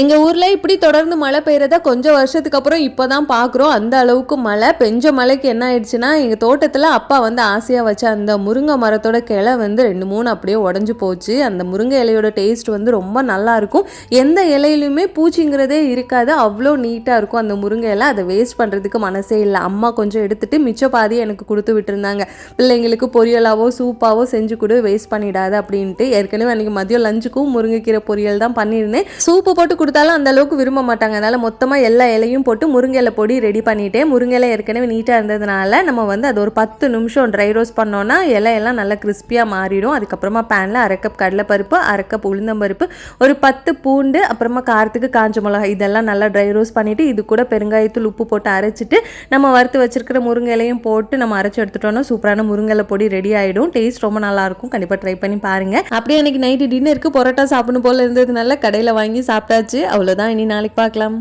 எங்கள் ஊரில் இப்படி தொடர்ந்து மழை பெய்கிறத கொஞ்சம் வருஷத்துக்கு அப்புறம் இப்போ தான் பார்க்குறோம் அந்த அளவுக்கு மழை. பெஞ்ச மழைக்கு என்ன ஆயிடுச்சுன்னா எங்கள் தோட்டத்தில் அப்பா வந்து ஆசையாக வச்ச அந்த முருங்கை மரத்தோட கிளை வந்து ரெண்டு மூணு அப்படியே உடஞ்சி போச்சு. அந்த முருங்கை இலையோட டேஸ்ட் வந்து ரொம்ப நல்லாயிருக்கும் எந்த இலையிலுமே பூச்சிங்கிறதே இருக்காது. அவ்வளோ நீட்டாக இருக்கும் அந்த முருங்கை இலை. அதை வேஸ்ட் பண்ணுறதுக்கு மனசே இல்லை. அம்மா கொஞ்சம் எடுத்துகிட்டு மிச்ச பாதி எனக்கு கொடுத்து விட்டுருந்தாங்க. பிள்ளைங்களுக்கு பொரியலாவோ சூப்பாவோ செஞ்சு கொடு வேஸ்ட் பண்ணிடாது அப்படின்ட்டு. ஏற்கனவே அன்றைக்கி மதியம் லஞ்சுக்கும் முருங்கைக்கீரை பொரியல் தான் பண்ணியிருந்தேன். சூப்பு போட்டு கொடுத்தாலும் அந்த அளவுக்கு விரும்ப மாட்டாங்க. அதனால் மொத்தமாக எல்லா இலையும் போட்டு முருங்கை இலை பொடி ரெடி பண்ணிட்டேன் முருங்கை ஏற்கனவே நீட்டாக இருந்ததுனால நம்ம வந்து அது ஒரு பத்து நிமிஷம் ட்ரை ரோஸ்ட் பண்ணோன்னா இலையெல்லாம் நல்லா கிறிஸ்பியாக மாறிடும். அதுக்கப்புறமா பேனில் அரை கப் கடலைப்பருப்பு அரை கப் உளுந்தம்பருப்பு ஒரு பத்து பூண்டு அப்புறமா காரத்துக்கு காஞ்ச மிளகா இதெல்லாம் நல்லா ட்ரை ரோஸ்ட் பண்ணிவிட்டு இது கூட பெருங்காயத்தூள் உப்பு போட்டு அரைச்சிட்டு நம்ம வறுத்து வச்சிருக்கிற முருங்கை இலையும் போட்டு நம்ம அரைச்சி எடுத்துட்டோம்னா சூப்பரான முருங்கை பொடி ரெடி ஆகிடும் டேஸ்ட் ரொம்ப நல்லாயிருக்கும் கண்டிப்பாக ட்ரை பண்ணி பாருங்கள் அப்படியே எனக்கு நைட்டு டின்னருக்கு பரோட்டா சாப்பிடணும் போல் இருந்ததுனால கடையில் வாங்கி சாப்பிட்டாச்சு. அவ்வளோதான் இனி நாளைக்கு பார்க்கலாம்.